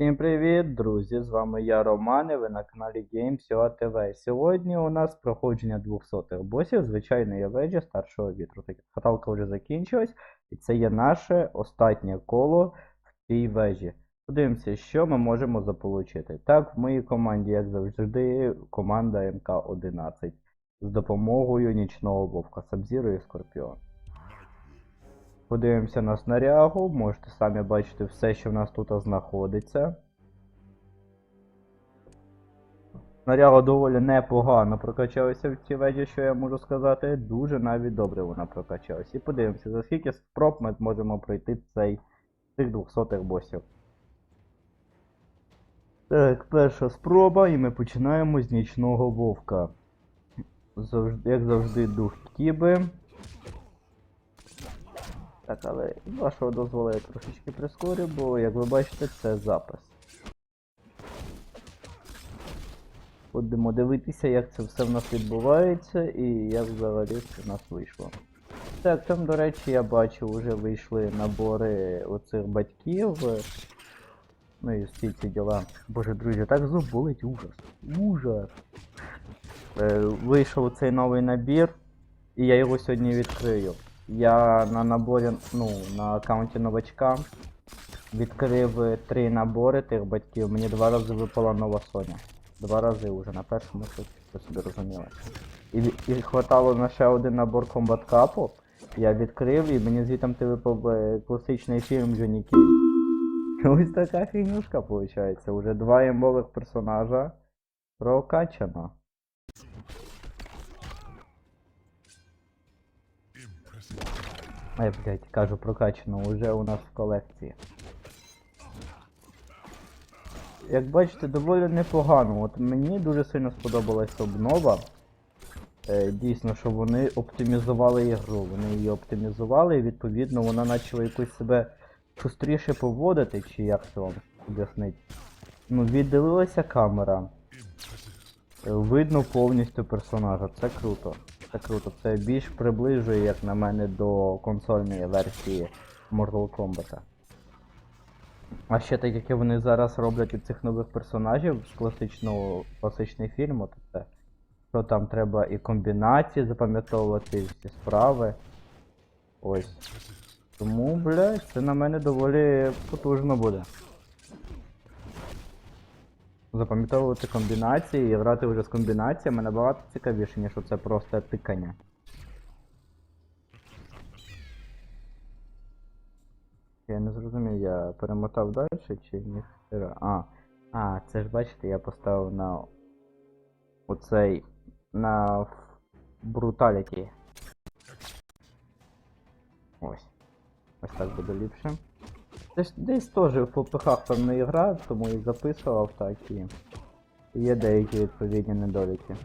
Всім привіт, друзі! З вами я Роман і ви на каналі GameSio TV. Сьогодні у нас проходження 200 босів звичайної вежі старшого вітру. Каталка вже закінчилась, і це є наше останнє коло в цій вежі. Подивимося, що ми можемо заполучити. Так, в моїй команді, як завжди, команда МК-11 з допомогою нічного вовка Сабзіру і Скорпіон. Подивимося на снарягу, можете самі бачити все, що в нас тут знаходиться. Снаряга доволі непогано прокачалася в цій вежі, що я можу сказати. Дуже навіть добре вона прокачалась. І подивимося, за скільки спроб ми зможемо пройти цей цих 200 босів. Так, перша спроба, і ми починаємо з нічного вовка. Завжди, як завжди, дух Кіби. Так, але вашого дозволу я трошечки прискорю, бо, як ви бачите, це запис. Будемо дивитися, як це все в нас відбувається і як взагалі це в нас вийшло. Так, там, до речі, я бачу, вже вийшли набори оцих батьків. Ну і всі ці діла. Боже, друзі, так зуб болить ужас. Ужас. Е, вийшов цей новий набір, і я його сьогодні відкрию. Я на наборі, ну, на аккаунті новачка відкрив е, три набори тих батьків. Мені два рази випала нова Соня. Два рази вже на першому шоці, ви собі розуміли. І, і хватало на ще один набор комбат капу. Я відкрив і мені звітом ти випав е, класичний фільм Джоні. Ось така фігнюшка виходить. Уже два імбових персонажа прокачано. Ай, блядь, кажу прокачано, уже у нас в колекції. Як бачите, доволі непогано. От мені дуже сильно сподобалась обнова. Е, дійсно, що вони оптимізували ігру. Вони її оптимізували і відповідно вона почала якось себе шустріше поводити, чи як це вам об'яснить. Ну, віддалилася камера. Е, Видно повністю персонажа. Це круто. Це круто. Це більш приближує, як на мене, до консольної версії Mortal Kombat. А ще так як вони зараз роблять від цих нових персонажів з класичного класичний фільм, от це. Що там треба і комбінації запам'ятовувати, і всі справи. Ось. Тому, блядь, це на мене доволі потужно буде. Запам'ятовувати комбінації і грати вже з комбінаціями набагато цікавіше, ніж це просто тикання. Я не зрозумів, я перемотав далі чи ні? А, а, це ж бачите, я поставив на оцей на бруталіті. Ось. Ось так буде ліпше. Ж десь теж в ППХ не гра, тому і записував так і є деякі відповідні недоліки.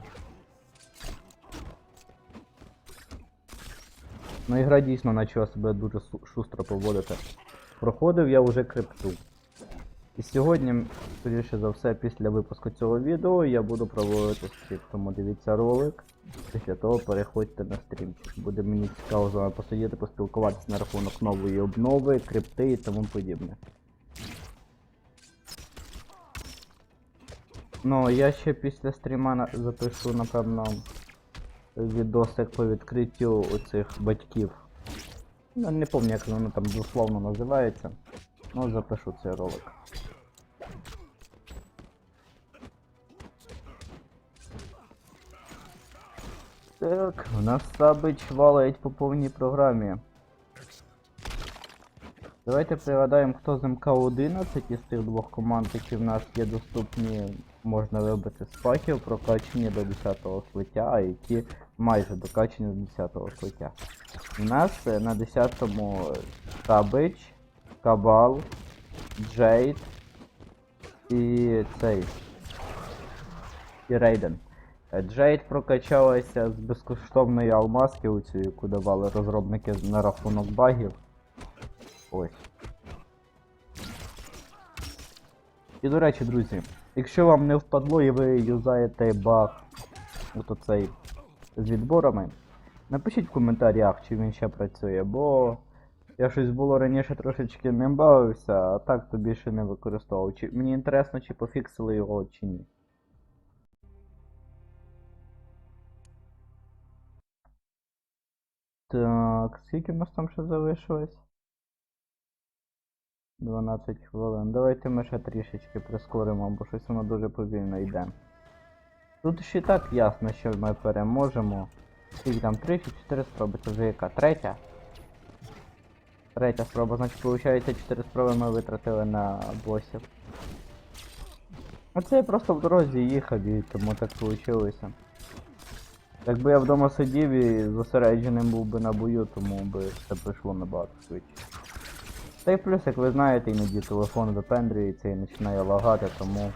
Ну ігра дійсно почала себе дуже шустро поводити. Проходив я вже крипту. І сьогодні, скоріше за все, після випуску цього відео я буду проводити стрім, тому дивіться ролик. Після того переходьте на стрімчик. Буде мені цікаво з вами посидіти, поспілкуватися на рахунок нової обнови, крипти і тому подібне. Ну, я ще після стріма запишу, напевно, відосик по відкриттю оцих батьків. Ну, не пам'ятаю, як воно там дословно називається. Ну, запишу цей ролик. Так, у нас Сабич валить по повній програмі. Давайте пригадаємо, хто з МК-11 із тих двох команд, які в нас є доступні, можна вибити з паків, прокачені до 10-го слиття, а які майже докачені до 10-го слиття. У нас е, на 10-му Сабич, Кабал, Джейд і цей. І Рейден. Е, Джейд прокачалася з безкоштовної алмазки, оцю, яку давали розробники на рахунок багів. Ось. І до речі, друзі, якщо вам не впадло і ви юзаєте баг от оцей з відборами, напишіть в коментарях, чи він ще працює, бо Я щось було раніше трошечки не бавився, а так то більше не використовував. Чи, мені інтересно, чи пофіксили його, чи ні. Так, скільки в нас там ще залишилось? 12 хвилин. Давайте ми ще трішечки прискоримо, бо щось воно дуже повільно йде. Тут ще й так ясно, що ми переможемо. Скільки там 3 чи 4 спроби, це вже яка? Третя? Третя спроба, значить, виходить, 4 спроби ми витратили на босів. Оце я просто в дорозі їхав і тому так вийшло. Якби я вдома сидів і зосередженим був би на бою, тому би все пройшло набагато швидше. Та й плюс, як ви знаєте, іноді телефон випендрюється і починає лагати, тому.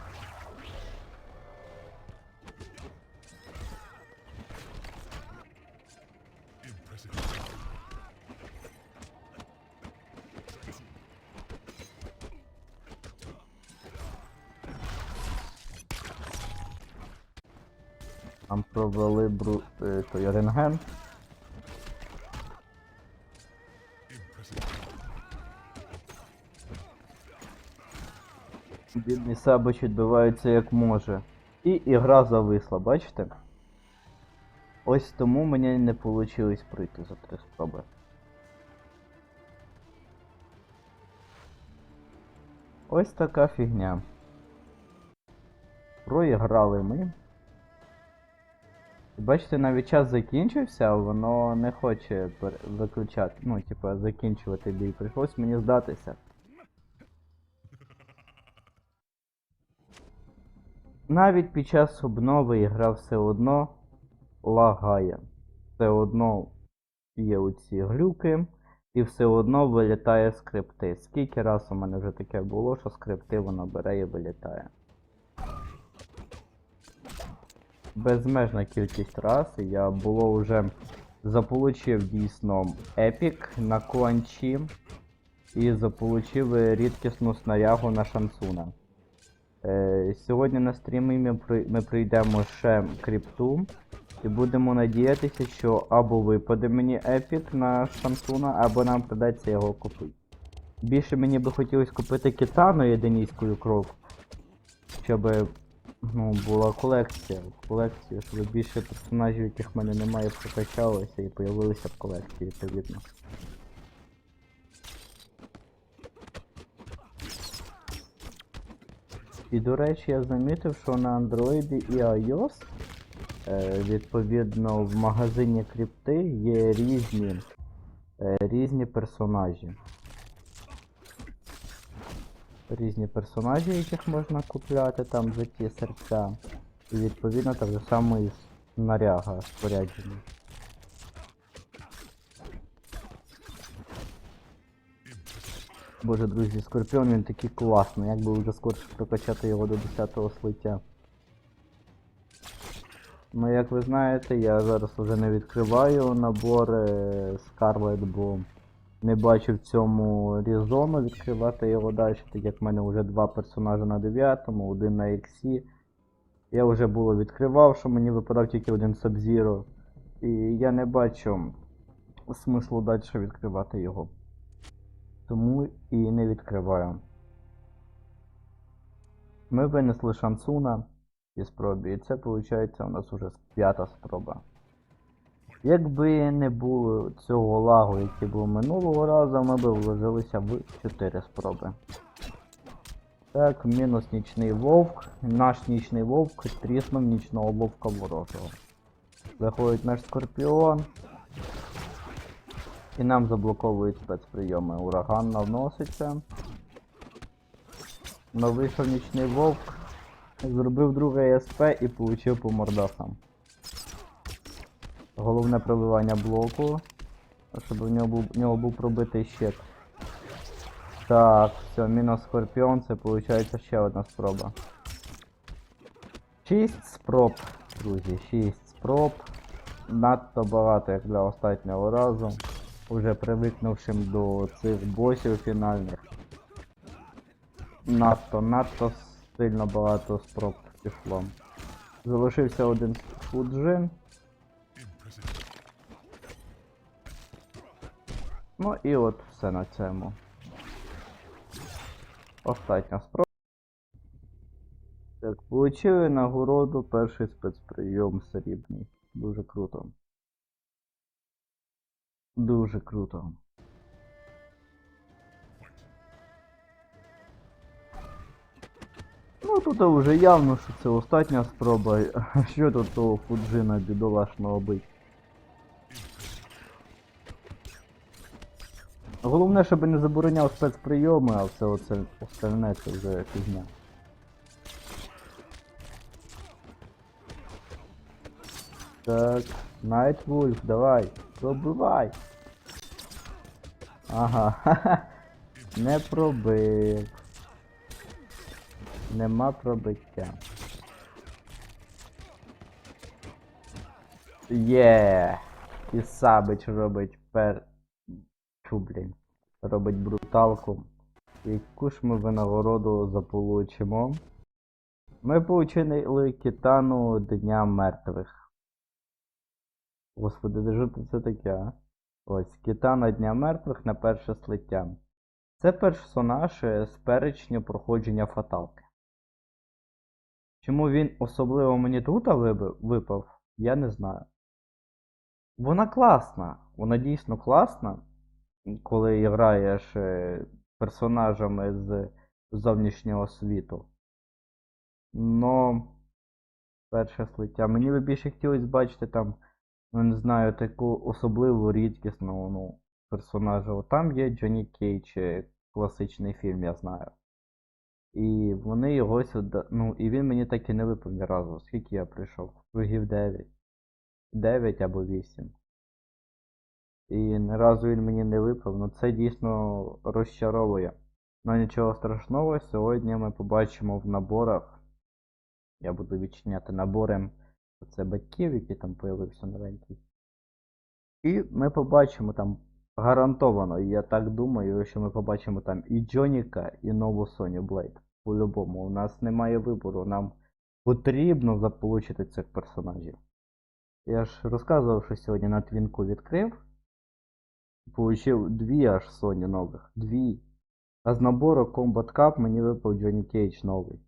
Нам провели бру... е, той рентген. Бідний Сабич відбивається як може. І ігра зависла, бачите? Ось тому мені не вийшло пройти за три спроби. Ось така фігня. Проіграли ми. Бачите, навіть час закінчився, воно не хоче виключати. Ну, типа, закінчувати бій. Прийшлось мені здатися. Навіть під час обнови ігра все одно лагає. Все одно є оці глюки, і все одно вилітає скрипти. Скільки раз у мене вже таке було, що скрипти воно бере і вилітає. Безмежна кількість раз, і я було вже заполучив дійсно епік на кланчі і заполучив рідкісну снарягу на шансуна. Е, сьогодні на стрімі ми, при- ми прийдемо ще крипту і будемо надіятися, що або випаде мені епік на шансуна, або нам придеться його купити. Більше мені би хотілося купити китану єдинійською кров, щоб ну, була колекція. Колекція, щоб більше персонажів, яких в мене немає, прокачалося і появилися в колекції, відповідно. І до речі, я замітив, що на Android і iOS, е, відповідно, в магазині крипти є різні, е, різні персонажі. Різні персонажі, яких можна купляти там за ті серця. І відповідно так же само і снаряга спорядження. Боже, друзі, Скорпіон він такий класний, як би вже скорше прокачати його до 10-го слиття. Ну, як ви знаєте, я зараз вже не відкриваю набори Scarlet, бо не бачу в цьому резону відкривати його далі, так як в мене вже два персонажі на 9, один на Ексі. Я вже було відкривав, що мені випадав тільки один Sub-Zero. І я не бачу смислу далі відкривати його. Тому і не відкриваю. Ми винесли шансуна і спробі, і це виходить у нас вже п'ята спроба. Якби не було цього лагу, який був минулого разу, ми б вложилися в 4 спроби. Так, мінус нічний вовк. Наш нічний вовк тріснув нічного вовка ворожого. Заходить наш скорпіон. І нам заблоковують спецприйоми. Ураган навноситься. Но вийшов нічний вовк. Зробив друге ЕСП і получив по мордасам. Головне пробивання блоку. Щоб у нього був, у нього був пробитий щит. Так, все, мінус скорпіон, це виходить ще одна спроба. 6 спроб, друзі, 6 спроб. Надто багато, як для останнього разу. Уже привикнувшим до цих босів фінальних. Надто, надто сильно багато спроб пішло. Залишився один фуджин. Ну і от все на цьому. Остання спроба. Так, получили нагороду перший спецприйом срібний. Дуже круто. Дуже круто. Ну тут вже явно, що це остання спроба. Що тут того фуджина бідолашного бить? Головне, щоб не забороняв спецприйоми, а все оце остальне це вже фігня. Так, Найтвульф, давай, пробивай. Ага, ха-ха. Не пробив. Нема пробиття. Є. І Сабич робить пер. Блін. Робить бруталку. Яку ж ми винагороду заполучимо? Ми получили китану Дня мертвих. Господи, де ж це таке? а? Ось, китана Дня мертвих на перше слиття. Це персонаж е, з перечню проходження фаталки. Чому він особливо мені тут випав, я не знаю. Вона класна, вона дійсно класна, коли граєш е, персонажами з зовнішнього світу. Но перше слиття. Мені би більше хотілося бачити там, ну не знаю, таку особливу рідкісну ну, персонажа. Там є Джонні Кейдж, е, класичний фільм, я знаю. І вони його сюди. Ну, і він мені так і не випав ні разу. Скільки я прийшов? Кругів 9. 9 або 8. І ні разу він мені не випав. Ну це дійсно розчаровує. Ну нічого страшного, сьогодні ми побачимо в наборах. Я буду відчиняти набори. Це батьків, які там появився новенький. І ми побачимо там гарантовано, я так думаю, що ми побачимо там і Джоніка, і нову Соню Блейд. По-любому, у нас немає вибору, нам потрібно заполучити цих персонажів. Я ж розказував, що сьогодні на твінку відкрив. Получив дві аж Соні нових. Дві. А з набору Combat Cup мені випав Джонні Кейдж новий.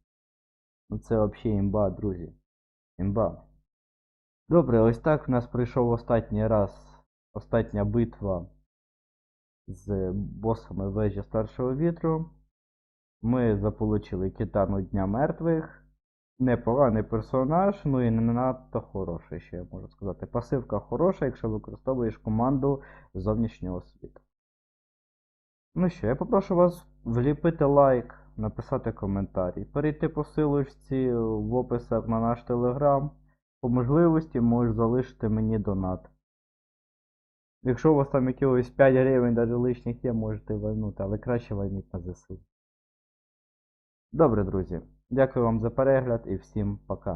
Ну це взагалі імба, друзі. Імба. Добре, ось так в нас прийшов останній раз, остання битва з босами вежі старшого вітру. Ми заполучили Китану Дня мертвих. Непоганий персонаж, ну і не надто хороший, що я можу сказати. Пасивка хороша, якщо використовуєш команду зовнішнього світу. Ну що, я попрошу вас вліпити лайк, написати коментарі, перейти по силочці в описах на наш телеграм. По можливості можеш залишити мені донат. Якщо у вас там якихось 5 гривень навіть лишніх є, можете вальнути, але краще вальніть на ЗСУ. Добре, друзі. Дякую вам за перегляд і всім пока.